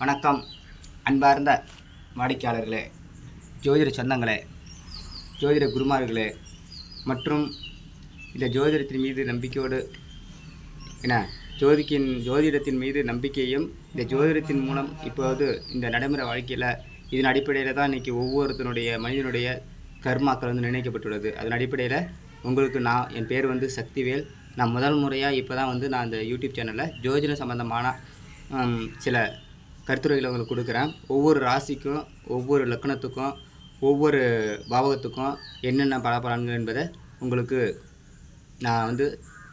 வணக்கம். அன்பார்ந்த வாடிக்கையாளர்களே ஜோதிட சொந்தங்களே ஜோதிட குருமார்களே மற்றும் இந்த ஜோதிடத்தின் மீது நம்பிக்கையோடு என்ன ஜோதிக்கின் ஜோதிடத்தின் மீது நம்பிக்கையும் இந்த ஜோதிடத்தின் மூலம் இப்போது இந்த நடைமுறை வாழ்க்கையில் இதன் அடிப்படையில் தான் இன்றைக்கி ஒவ்வொருத்தனுடைய மனிதனுடைய கர்மாக்கள் வந்து நிர்ணயிக்கப்பட்டுள்ளது. அதன் அடிப்படையில் உங்களுக்கு நான் என் பேர் வந்து சக்திவேல். நான் முதல் முறையாக இப்போ தான் வந்து நான் இந்த யூடியூப் சேனலில் ஜோதிடம் சம்மந்தமான சில கருத்துரைகளை உங்களுக்கு கொடுக்குறேன். ஒவ்வொரு ராசிக்கும் ஒவ்வொரு லக்கணத்துக்கும் ஒவ்வொரு பாவகத்துக்கும் என்னென்ன பலபலன்கள் என்பதை உங்களுக்கு நான் வந்து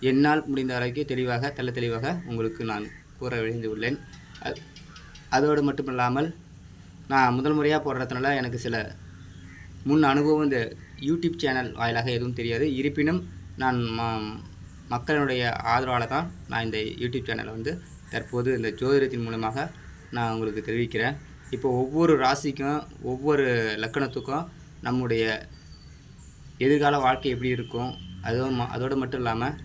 என்னால் முடிந்த வரைக்கும் தெளிவாக தெள்ள தெளிவாக உங்களுக்கு நான் கூற விழைந்துள்ளேன் அது அதோடு மட்டும் இல்லாமல் நான் முதல் முறையாக போடுறதுனால எனக்கு சில முன் அனுபவம் இந்த யூடியூப் சேனல் வாயிலாக எதுவும் தெரியாது. இருப்பினும் நான் மக்களுடைய ஆதரவால் தான் நான் இந்த யூடியூப் சேனலை வந்து தற்போது இந்த ஜோதிடத்தின் மூலமாக நான் உங்களுக்கு தெரிவிக்கிறேன். இப்போ ஒவ்வொரு ராசிக்கும் ஒவ்வொரு லக்கணத்துக்கும் நம்முடைய எதிர்கால வாழ்க்கை எப்படி இருக்கும்? அதுவும் அதோடு மட்டும் இல்லாமல்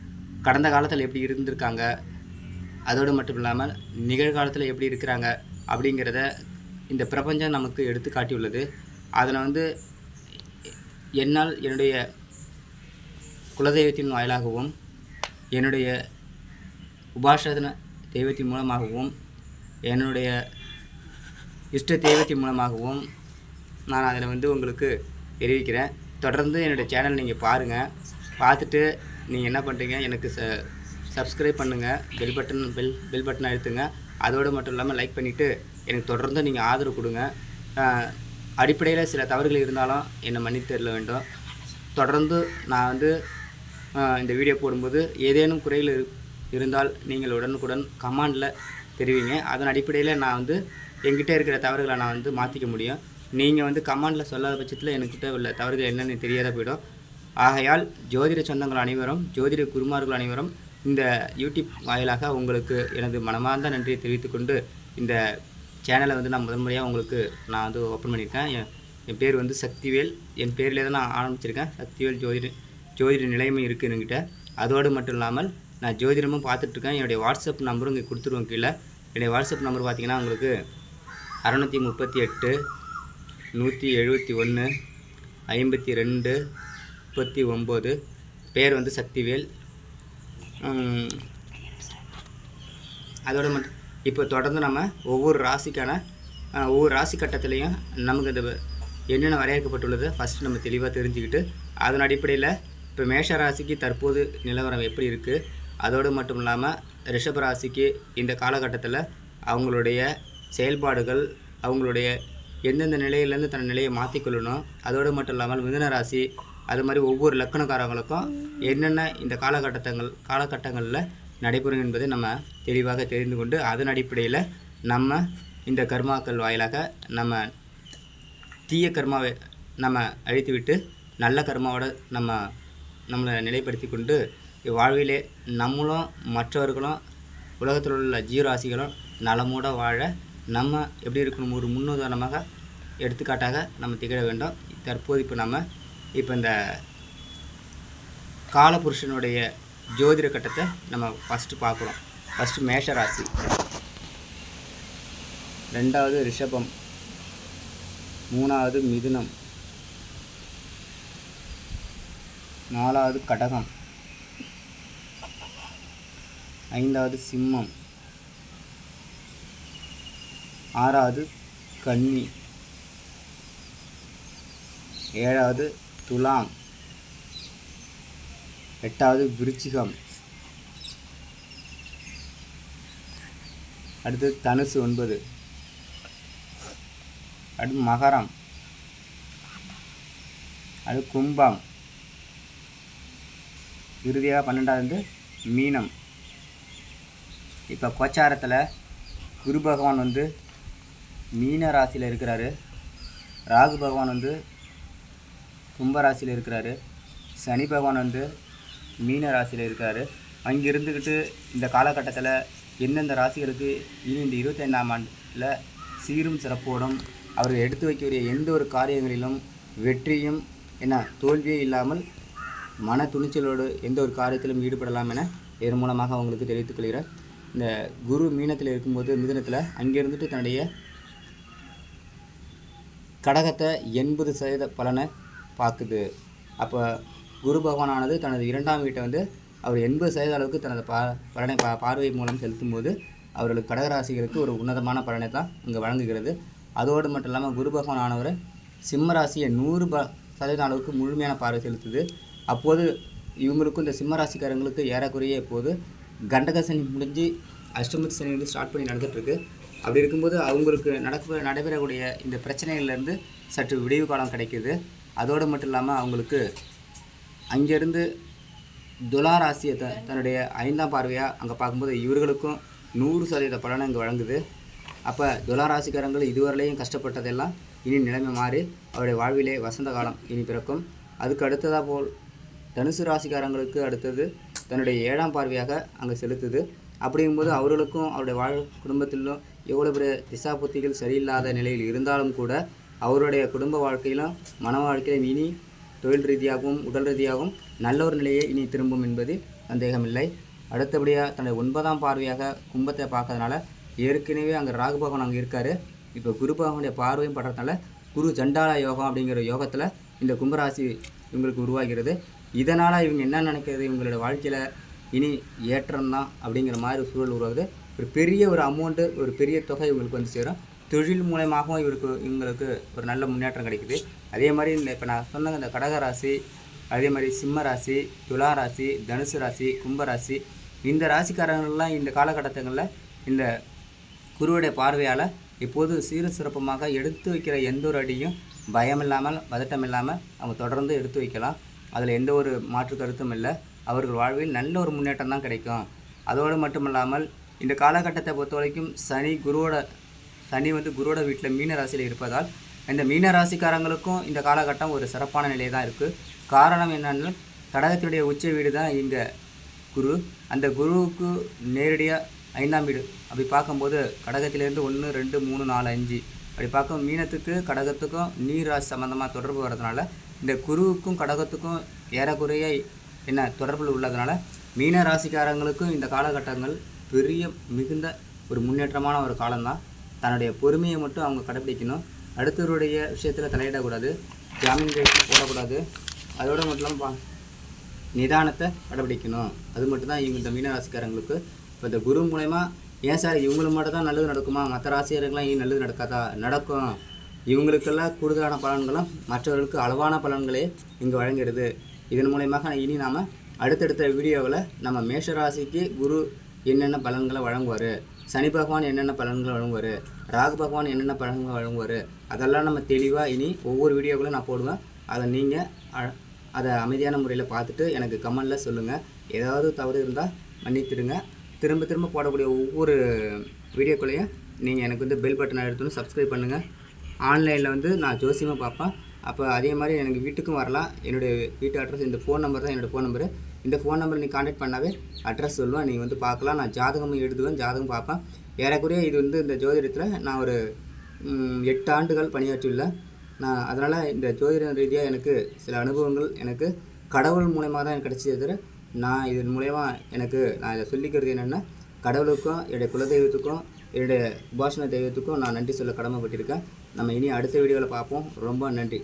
கடந்த காலத்தில் எப்படி இருந்திருக்காங்க? அதோடு மட்டும் இல்லாமல் நிகழ்காலத்தில் எப்படி இருக்கிறாங்க? அப்படிங்கிறத இந்த பிரபஞ்சம் நமக்கு எடுத்து காட்டியுள்ளது. அதில் வந்து என்னால் என்னுடைய குலதெய்வத்தின் வாயிலாகவும் என்னுடைய உபாசன தெய்வத்தின் மூலமாகவும் என்னுடைய இஷ்ட தெய்வத்தின் மூலமாகவும் நான் அதில் வந்து உங்களுக்கு தெரிவிக்கிறேன். தொடர்ந்து என்னுடைய சேனல் நீங்கள் பாருங்கள் பார்த்துட்டு நீங்கள் என்ன பண்ணுறீங்க எனக்கு ச சப்ஸ்கிரைப் பண்ணுங்கள் bell button bell bell button அழுத்துங்க. அதோடு மட்டும் இல்லாமல் லைக் பண்ணிவிட்டு எனக்கு தொடர்ந்து நீங்கள் ஆதரவு கொடுங்க. அடிப்படையில் சில தவறுகள் இருந்தாலும் என்னை மன்னித்து வேண்டும். தொடர்ந்து நான் வந்து இந்த வீடியோ போடும்போது ஏதேனும் குறைகள் இரு- இருந்தால் நீங்கள் உடனுக்குடன் கமாண்டில் தெரிவிங்க. அதன் அடிப்படையில் நான் வந்து என்கிட்ட இருக்கிற தவறுகளை நான் வந்து மாற்றிக்க முடியும். நீங்கள் வந்து கமாண்டில் சொல்லாத பட்சத்தில் என்கிட்ட உள்ள தவறுகள் என்னென்னு தெரியாத போயிடும். ஆகையால் ஜோதிட சொந்தங்கள் அனைவரும் ஜோதிட குருமார்கள் அனைவரும் இந்த யூடியூப் வாயிலாக உங்களுக்கு எனது மனமார்ந்த நன்றியை தெரிவித்துக்கொண்டு இந்த சேனலை வந்து நான் முதன்முறையாக உங்களுக்கு நான் வந்து ஓப்பன் பண்ணியிருக்கேன். என் என் பேர் வந்து சக்திவேல். என் பேரில் தான் நான் ஆரம்பிச்சிருக்கேன். சக்திவேல் ஜோதிட ஜோதிட நிலையமும் இருக்குது என்கிட்ட. அதோடு மட்டும் இல்லாமல் நான் ஜோதிடமும் பார்த்துட்ருக்கேன் என்னுடைய வாட்ஸ்அப் நம்பரும் இங்கே கொடுத்துருவோம் கீழே. என்னுடைய வாட்ஸ்அப் நம்பர் பார்த்திங்கன்னா உங்களுக்கு அறநூற்றி முப்பத்தி எட்டு நூற்றி எழுபத்தி ஒன்று ஐம்பத்தி ரெண்டு முப்பத்தி ஒம்பது. பேர் வந்து சக்திவேல். அதோட மட்டும் இப்போ தொடர்ந்து நம்ம ஒவ்வொரு ராசிக்கான ஒவ்வொரு ராசி கட்டத்துலேயும் நமக்கு இந்த என்னென்ன வரையறுக்கப்பட்டுள்ளது ஃபஸ்ட்டு நம்ம தெளிவாக தெரிஞ்சுக்கிட்டு அதன் அடிப்படையில் இப்போ மேஷ ராசிக்கு தற்போது நிலவரம் எப்படி இருக்குது அதோடு மட்டும் இல்லாமல் ரிஷபராசிக்கு இந்த காலகட்டத்தில் அவங்களுடைய செயல்பாடுகள் அவங்களுடைய எந்தெந்த நிலையிலேருந்து தன் நிலையை மாற்றிக்கொள்ளணும் அதோடு மட்டும் இல்லாமல் மிதுன ராசி அது மாதிரி ஒவ்வொரு லக்கணக்காரங்களுக்கும் என்னென்ன இந்த காலகட்டங்கள் காலகட்டங்களில் நடைபெறும் என்பதை நம்ம தெளிவாக தெரிந்து கொண்டு அதன் அடிப்படையில் நம்ம இந்த கர்மாக்கள் வாயிலாக நம்ம தீய கர்மாவை நம்ம அழித்துவிட்டு நல்ல கர்மாவோட நம்ம நம்மளை நிலைப்படுத்தி கொண்டு இவ்வாழ்விலே நம்மளும் மற்றவர்களும் உலகத்தில் உள்ள ஜீவராசிகளும் நலமோடு வாழ நம்ம எப்படி இருக்கணும்? ஒரு முன்னுதாரணமாக எடுத்துக்காட்டாக நம்ம திகழ வேண்டும். தற்போது இப்போ நம்ம இப்போ இந்த காலபுருஷனுடைய ஜோதிட கட்டத்தை நம்ம ஃபஸ்ட்டு பார்க்குறோம். ஃபஸ்ட்டு மேஷராசி. ரெண்டாவது ரிஷபம். மூணாவது மிதுனம். நாலாவது கடகம். ஐந்தாவது சிம்மம். ஆறாவது கன்னி. ஏழாவது துலாம். எட்டாவது விருச்சிகம். அடுத்து தனுசு ஒன்பது. அடுத்து மகரம். அடுத்து கும்பம். இறுதியாக பன்னெண்டாவது மீனம். இப்போ கோச்சாரத்தில் குரு பகவான் வந்து மீன ராசியில் இருக்கிறாரு. ராகு பகவான் வந்து கும்பராசியில் இருக்கிறாரு. சனி பகவான் வந்து மீன ராசியில் இருக்கிறாரு. அங்கே இருந்துக்கிட்டு இந்த காலகட்டத்தில் எந்தெந்த ராசிகளுக்கு இனி இந்த இருபத்தைந்தாம் ஆண்டில் சீரும் சிறப்போடும் அவர்கள் எடுத்து வைக்கக்கூடிய எந்த ஒரு காரியங்களிலும் வெற்றியும் என்ன தோல்வியே இல்லாமல் மன துணிச்சலோடு எந்த ஒரு காரியத்திலும் ஈடுபடலாம் என இதன் மூலமாக அவங்களுக்கு தெரிவித்துக் கொள்கிறேன். இந்த குரு மீனத்தில் இருக்கும்போது மிதனத்தில் அங்கே இருந்துட்டு தன்னுடைய கடகத்தை எண்பது சதவீத பலனை பார்க்குது. அப்போ குரு பகவானானது தனது இரண்டாம் வீட்டை வந்து அவர் எண்பது சதவீத அளவுக்கு தனது பா பலனை பா பார்வை மூலம் செலுத்தும் போது அவர்களுக்கு கடகராசிகளுக்கு ஒரு உன்னதமான பலனை தான் இங்கே வழங்குகிறது. அதோடு மட்டும் இல்லாமல் குரு பகவான் ஆனவர் சிம்மராசியை நூறு ப சதவீதம் அளவுக்கு முழுமையான பார்வை செலுத்துது. அப்போது இவங்களுக்கும் இந்த சிம்மராசிக்காரங்களுக்கு ஏறக்குறைய இப்போது கண்டக சனி முடிஞ்சு அஷ்டமத்து சனி வந்து ஸ்டார்ட் பண்ணி நடந்துகிட்ருக்கு. அப்படி இருக்கும்போது அவங்களுக்கு நடக்க நடைபெறக்கூடிய இந்த பிரச்சனைகள்லேருந்து சற்று விடிவு காலம் கிடைக்கிது. அதோடு மட்டும் இல்லாமல் அவங்களுக்கு அங்கேருந்து துலா ராசியை த தன்னுடைய ஐந்தாம் பார்வையாக அங்கே பார்க்கும்போது இவர்களுக்கும் நூறு சதவீத பலனை இங்கே வழங்குது. அப்போ துலா ராசிக்காரங்கள் இதுவரையிலையும் கஷ்டப்பட்டதெல்லாம் இனி நிலைமை மாறி அவருடைய வாழ்விலே வசந்த காலம் இனி பிறக்கும். அதுக்கு அடுத்ததாக போல் தனுசு ராசிக்காரங்களுக்கு அடுத்தது தன்னுடைய ஏழாம் பார்வையாக அங்கே செலுத்துது. அப்படிங்கும்போது அவர்களுக்கும் அவருடைய வாழ் குடும்பத்திலும் எவ்வளோ பெரிய திசாபுத்திகள் சரியில்லாத நிலையில் இருந்தாலும் கூட அவருடைய குடும்ப வாழ்க்கையிலும் மன வாழ்க்கையிலும் இனி தொழில் ரீதியாகவும் உடல் ரீதியாகவும் நல்ல ஒரு நிலையை இனி திரும்பும் என்பது சந்தேகமில்லை. அடுத்தபடியாக தன்னுடைய ஒன்பதாம் பார்வையாக கும்பத்தை பார்க்கறதுனால ஏற்கனவே அங்கே ராகு பகவான் அங்கே இருக்கார். இப்போ குரு பகவானுடைய பார்வையும் படுறதுனால குரு சண்டால யோகம் அப்படிங்கிற யோகத்தில் இந்த கும்பராசி இவங்களுக்கு உருவாகிறது. இதனால் இவங்க என்ன நினைக்கிறது? இவங்களோட வாழ்க்கையில் இனி ஏற்றம் தான் அப்படிங்கிற மாதிரி ஒரு சூழல் உருவாகுது. ஒரு பெரிய ஒரு அமௌண்ட்டு ஒரு பெரிய தொகை இவங்களுக்கு வந்து சேரும். தொழில் மூலயமாகவும் இவருக்கு இவங்களுக்கு ஒரு நல்ல முன்னேற்றம் கிடைக்குது. அதே மாதிரி இந்த இப்போ நான் சொன்ன இந்த கடக ராசி அதே மாதிரி சிம்ம ராசி துலா ராசி தனுசு ராசி கும்பராசி இந்த ராசிக்காரங்கள்லாம் இந்த காலகட்டத்துங்களில் இந்த குருவுடைய பார்வையால் இப்போது சீர சிறப்பமாக எடுத்து வைக்கிற எந்த ஒரு அடியும் பயம் இல்லாமல் பதட்டம் இல்லாமல் அவங்க தொடர்ந்து எடுத்து வைக்கலாம். அதில் எந்த ஒரு மாற்று கருத்தும் இல்லை. அவர்கள் வாழ்வில் நல்ல ஒரு முன்னேற்றம் தான் கிடைக்கும். அதோடு மட்டுமல்லாமல் இந்த காலகட்டத்தை பொறுத்த வரைக்கும் சனி குருவோட சனி வந்து குருவோட வீட்டில் மீன ராசியில் இருப்பதால் இந்த மீன ராசிக்காரங்களுக்கும் இந்த காலகட்டம் ஒரு சிறப்பான நிலையை தான் இருக்குது காரணம் என்னென்னா கடகத்தினுடைய உச்ச வீடு தான் இந்த குரு. அந்த குருவுக்கு நேரடியாக ஐந்தாம் வீடு. அப்படி பார்க்கும்போது கடகத்திலேருந்து ஒன்று ரெண்டு மூணு நாலு அஞ்சு. அப்படி பார்க்கும் மீனத்துக்கு கடகத்துக்கும் நீர் ராசி சம்மந்தமாக தொடர்பு வர்றதுனால இந்த குருவுக்கும் கடகத்துக்கும் ஏறக்குறைய என்ன தொடர்பில் உள்ளதுனால மீன ராசிக்காரங்களுக்கும் இந்த காலகட்டங்கள் பெரிய மிகுந்த ஒரு முன்னேற்றமான ஒரு காலம்தான். தன்னுடைய பொறுமையை மட்டும் அவங்க கடைப்பிடிக்கணும். அடுத்தவருடைய விஷயத்தில் தலையிடக்கூடாது. ஜாமீன் ரேட்டில் போடக்கூடாது. அதோடு மட்டும் இல்லாமல் பா நிதானத்தை கடைபிடிக்கணும் அது மட்டும் தான் இவங்க இந்த மீன ராசிக்காரங்களுக்கு. இப்போ இந்த குரு மூலயமா ஏன் சார் இவங்களுக்கு மட்டும் தான் நல்லது நடக்குமா? மற்ற ராசிக்காரங்களாம் ஏன் நல்லது நடக்காதா? நடக்கும். இவங்களுக்கெல்லாம் கூடுதலான பலன்களும் மற்றவர்களுக்கு அளவான பலன்களே இங்கே வழங்குகிறது இதன் மூலயமாக இனி நாம் அடுத்தடுத்த வீடியோவில் நம்ம மேஷராசிக்கு குரு என்னென்ன பலன்களை வழங்குவார் சனி பகவான் என்னென்ன பலன்களை வழங்குவார் ராகு பகவான் என்னென்ன பலன்களை வழங்குவார் அதெல்லாம் நம்ம தெளிவாக இனி ஒவ்வொரு வீடியோக்களும் நான் போடுவேன். அதை நீங்கள் அதை அமைதியான முறையில் பார்த்துட்டு எனக்கு கமெண்டில் சொல்லுங்கள் ஏதாவது தவறு இருந்தால் மன்னித்துடுங்க. திரும்ப திரும்ப போடக்கூடிய ஒவ்வொரு வீடியோக்குள்ளேயும் நீங்கள் எனக்கு வந்து பெல் பட்டனை எடுத்துன்னு சப்ஸ்கிரைப் பண்ணுங்கள் ஆன்லைனில் வந்து நான் ஜோசியமாக பார்ப்பேன். அப்போ அதே மாதிரி எனக்கு வீட்டுக்கும் வரலாம். என்னுடைய வீட்டு அட்ரஸ் இந்த ஃபோன் நம்பர் தான் என்னோடய ஃபோன் நம்பரு இந்த ஃபோன் நம்பர் நீ காண்டாக்ட் பண்ணாவே அட்ரஸ் சொல்லுவேன். நீங்கள் வந்து பார்க்கலாம். நான் ஜாதகமும் எழுதுவேன் ஜாதகம் பார்ப்பேன். ஏறக்குறைய இது வந்து இந்த ஜோதிடத்தில் நான் ஒரு எட்டு ஆண்டுகள் பணியாற்றியுள்ளேன் நான் அதனால் இந்த ஜோதிட ரீதியாக எனக்கு சில அனுபவங்கள் எனக்கு கடவுள் மூலயமா தான் எனக்கு கிடச்சது தவிர நான் இதன் மூலயமா எனக்கு நான் இதை சொல்லிக்கிறது என்னென்னா கடவுளுக்கும் என்னுடைய குலதெய்வத்துக்கும் என்னுடைய உபாசன தெய்வத்துக்கும் நான் நன்றி சொல்ல கடமைப்பட்டிருக்கேன். நம்ம இனி அடுத்த வீடியோவில் பார்ப்போம். ரொம்ப நன்றி.